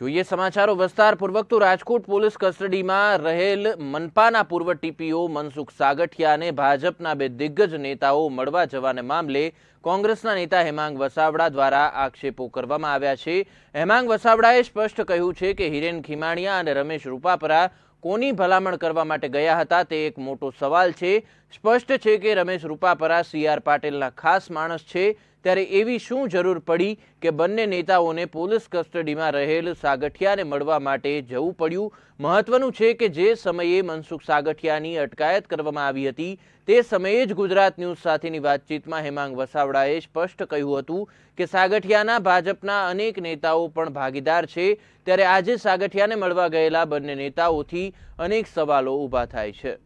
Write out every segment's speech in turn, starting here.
જોઈએ સમાચારો વિસ્તારપૂર્વક તો રાજકોટ પોલીસ કસ્ટડીમાં રહેલ મનપાના પૂર્વ ટીપીઓ મનસુખ સાગઠિયાને ભાજપના બે દિગ્ગજ નેતાઓ મળવા જવાને મામલે કોંગ્રેસના નેતા હેમાંગ વસાવડા દ્વારા આક્ષેપો કરવામાં આવ્યા છે. હેમાંગ વસાવડાએ સ્પષ્ટ કહ્યું છે કે હિરેન ખીમાણીયા અને રમેશ રૂપાપરા કોની ભલામણ કરવા માટે ગયા હતા તે એક મોટો સવાલ છે. સ્પષ્ટ છે કે રમેશ રૂપાપરા સી આર પાટીલના ખાસ માણસ છે. ત્યારે એવી શું જરૂર પડી કે બંને નેતાઓને પોલીસ કસ્ટડીમાં રહેલ સાગઠિયાને મળવા માટે જવું પડ્યું? મહત્વનું છે કે જે સમયે મનસુખ સાગઠિયાની અટકાયત કરવામાં આવી હતી, તે સમયે જ ગુજરાત ન્યૂઝ સાથેની વાતચીતમાં હેમાંગ વસાવડાએ સ્પષ્ટ કહ્યું હતું કે સાગઠિયાના ભાજપના અનેક નેતાઓ પણ ભાગીદાર છે. ત્યારે આજે સાગઠિયાને મળવા ગયેલા બંને નેતાઓથી અનેક સવાલો ઊભા થાય છે.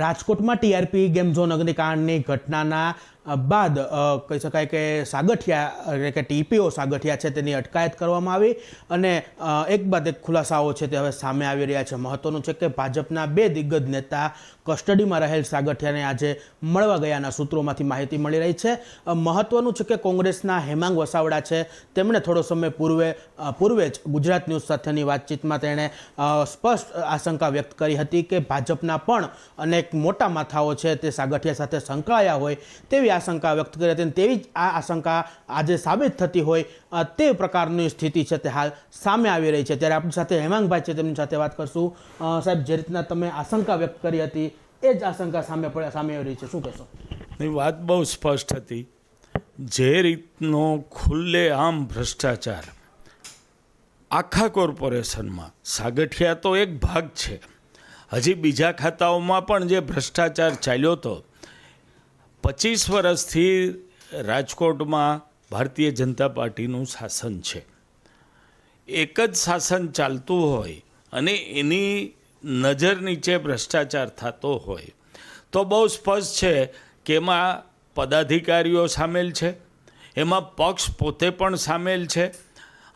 રાજકોટમાં ટીઆરપી ગેમ ઝોન અગ્નિકાંડની ઘટનાના બાદ કહી શકાય કે સાગઠિયા, એટલે કે ટીપીઓ સાગઠિયા છે તેની અટકાયત કરવામાં આવી અને એક બાદ એક ખુલાસાઓ છે તે હવે સામે આવી રહ્યા છે. મહત્વનું છે કે ભાજપના બે દિગ્ગજ નેતા કસ્ટડીમાં રહેલ સાગઠિયાને આજે મળવા ગયાના સૂત્રોમાંથી માહિતી મળી રહી છે. મહત્વનું છે કે કોંગ્રેસના હેમાંગ વસાવડા છે તેમણે થોડો સમય પૂર્વે પૂર્વે જ ગુજરાત ન્યૂઝ સાથેની વાતચીતમાં તેણે સ્પષ્ટ આશંકા વ્યક્ત કરી હતી કે ભાજપના પણ અનેક મોટા માથાઓ છે તે સાગઠિયા સાથે સંકળાયા હોય તેવી આશંકા વ્યક્ત કરી હતી અને તેવી જ આ આશંકા આજે સાબિત થતી હોય તે પ્રકારની સ્થિતિ છે તે હાલ સામે આવી રહી છે. ત્યારે આપણી સાથે હેમાંગભાઈ છે, તેમની સાથે વાત કરશું. સાહેબ, જે રીતના તમે આશંકા વ્યક્ત કરી હતી, એ જ આશંકા સામે પડે, સામે આવી રહી છે. શું કહેશો? નહીં વાત બહુ સ્પષ્ટ હતી. જે રીતનો ખુલ્લે આમ ભ્રષ્ટાચાર આખા કોર્પોરેશનમાં, સાગઠિયા તો એક ભાગ છે. હજી બીજા ખાતાઓમાં પણ જે ભ્રષ્ટાચાર ચાલ્યો હતો પચીસ વર્ષથી રાજકોટમાં ભારતીય જનતા પાર્ટીનું શાસન છે. એક જ શાસન ચાલતું હોય અને એની નજર નીચે ભ્રષ્ટાચાર થતો હોય, તો બહુ સ્પષ્ટ છે કે એમાં પદાધિકારીઓ સામેલ છે, એમાં પક્ષ પોતે પણ સામેલ છે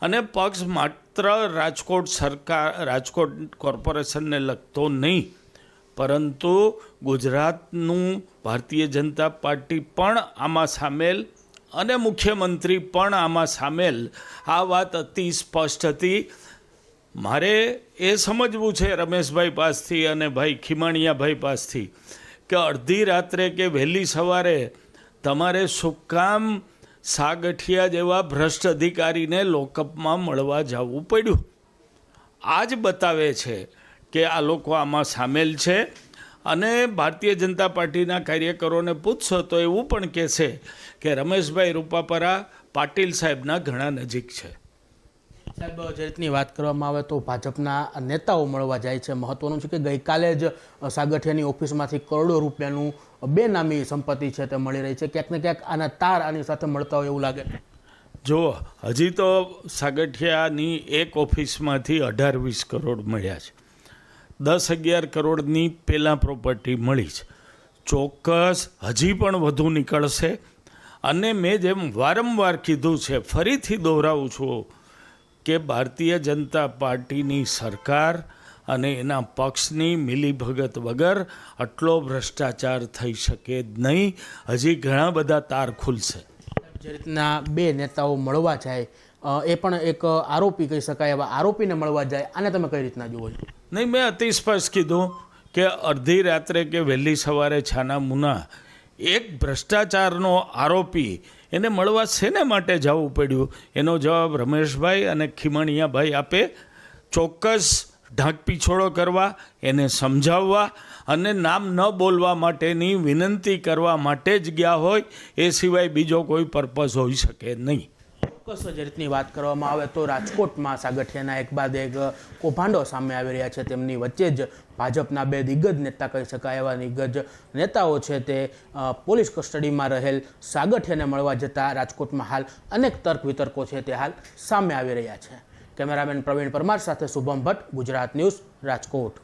અને પક્ષ માત્ર રાજકોટ સરકાર, રાજકોટ કોર્પોરેશનને લગતો નહીં. પરંતુ ગુજરાતનું ભારતીય જનતા પાર્ટી પણ આમાં સામેલ અને મુખ્યમંત્રી પણ આમાં સામેલ. આ વાત અતિ સ્પષ્ટ હતી. મારે એ સમજવું છે રમેશભાઈ પાસથી અને ભાઈ ખીમાણીયાભાઈ પાસથી કે અડધી રાત્રે કે વહેલી સવારે તમારે શું કામ સાગઠિયા જેવા ભ્રષ્ટ અધિકારીને લોકઅપમાં મળવા જવું પડ્યું? આ જ બતાવે છે કે આ લોકો આમાં સામેલ છે અને ભારતીય જનતા પાર્ટીના કાર્યકરોને પૂછશો તો એવું પણ કહેશે કે રમેશભાઈ રૂપાપરા પાટીલ સાહેબના ઘણા નજીક છે. સાહેબ જે રીતની વાત કરવામાં આવે તો ભાજપના નેતાઓ મળવા જાય છે. મહત્વનું છે કે ગઈકાલે જ સાગઠિયાની ઓફિસમાંથી કરોડો રૂપિયાનું બેનામી સંપત્તિ છે તે મળી રહી છે. ક્યાંક ને ક્યાંક આના તાર આની સાથે મળતા હોય એવું લાગે. જો હજી તો સાગઠિયાની એક ઓફિસમાંથી અઢાર વીસ કરોડ મળ્યા છે. દસ અગિયાર કરોડની પહેલાં પ્રોપર્ટી મળી છે. ચોક્કસ હજી પણ વધુ નીકળશે. અને મેં જેમ વારંવાર કીધું છે, ફરીથી દોહરાવું છું કે ભારતીય જનતા પાર્ટીની સરકાર અને એના પક્ષની મિલીભગત વગર આટલો ભ્રષ્ટાચાર થઈ શકે જ નહીં. હજી ઘણા બધા તાર ખુલશે. જે રીતના બે નેતાઓ મળવા જાય એ પણ એક આરોપી કહી શકાય, એવા આરોપીને મળવા જાય. આને તમે કઈ રીતના જુઓ છો? નહીં, મેં અતિ સ્પષ્ટ કીધું કે અડધી રાત્રે કે વહેલી સવારે છાના મુના એક ભ્રષ્ટાચારનો આરોપી એને મળવા શેને માટે જવું પડ્યું? એનો જવાબ રમેશભાઈ અને ખીમણિયાભાઈ આપે ચોક્કસ ઢાંકપીછોડો કરવા, એને સમજાવવા અને નામ ન બોલવા માટેની વિનંતી કરવા માટે જ ગયા હોય, એ સિવાય બીજો કોઈ પર્પઝ હોઈ શકે નહીં. ચોક્કસ જ રીતની વાત કરવામાં આવે તો રાજકોટમાં સાગઠિયાના એક બાદ એક કૌભાંડો સામે આવી રહ્યા છે. તેમની વચ્ચે જ ભાજપના બે દિગ્ગજ નેતા કહી શકાય એવા દિગ્ગજ નેતાઓ છે તે પોલીસ કસ્ટડીમાં રહેલ સાગઠિયાને મળવા જતા રાજકોટમાં હાલ અનેક તર્ક વિતર્કો છે તે હાલ સામે આવી રહ્યા છે. કેમેરામેન પ્રવીણ પરમાર સાથે શુભમ ભટ્ટ, ગુજરાત ન્યૂઝ રાજકોટ.